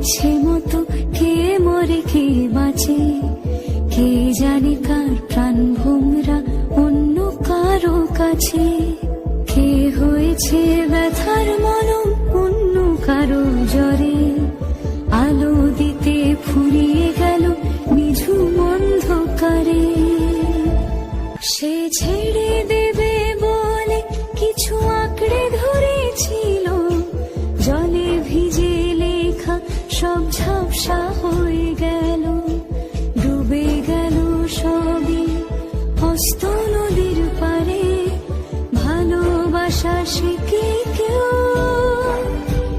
ইচ্ছে মতো কে মরে কে বাঁচে? কে জানে কার প্রাণ ভোমরা অন্য কারও কাছে? কে হয়েছে ব্যথার মলম অন্য কারও জ্বরে? আলো দিতে ফুরিয়ে গেল নিঝুম অন্ধকারে। সে ছেড়ে দেবে বলে কিছু আঁকড়ে ধরেছিল সব ঝাপসা হয়ে গেল, ডুবে গেল সবই। হস্ত নদীর পারে ভালোবাসা শিখে কেউ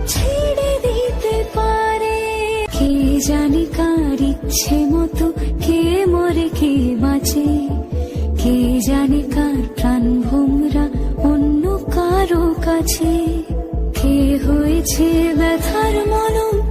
ছেড়ে দিতে পারে? কে জানে কার ইচ্ছে মতো কে মরে, কে বাঁচে? কে জানে কার প্রাণ ভোমরা অন্য কারও কাছে? কে হয়েছে ব্যথার মলম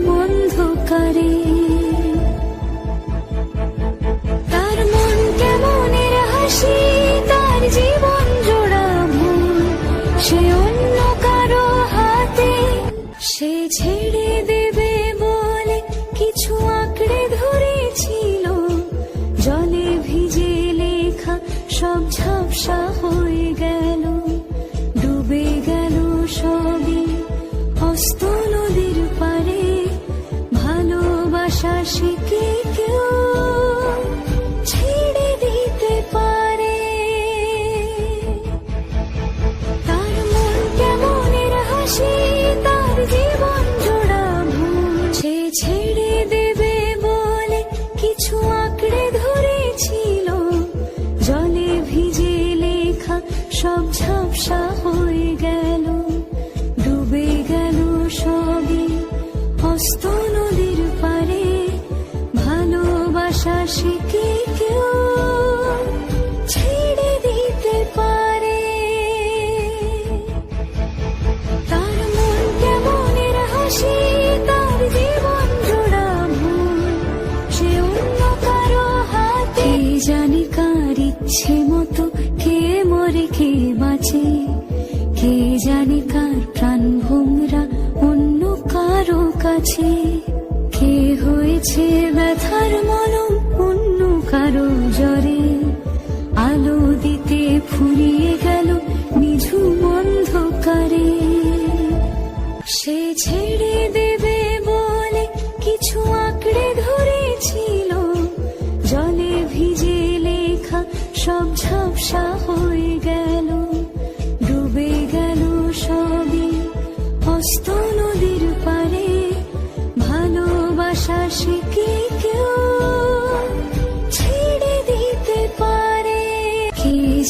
ভালোবাসা কেউ ছেড়ে দিতে পারে। হাসি ছেড়ে দেবে বলে কিছু আঁকড়ে ধরেছিল। জলে ভিজে লেখা সব ঝাপসা ছেড়ে দিতে পারে তার সে ইচ্ছে মতো কে মরে কে কে কার অন্য কারও কাছে কে হয়েছে ব্যথার অন্য কারও জ্বরে, আলো দিতে ফুরিয়ে গেল নিঝুম অন্ধকারে। সে ছেড়ে দেবে বলে কিছু আঁকড়ে ধরেছিল, জলে ভিজে লেখা সব ঝাপসা হয়ে গেল। ডুবে গেল সবই হস্ত নদীর পারে, ভালোবাসা কি কেউ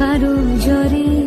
কারও জ্বরে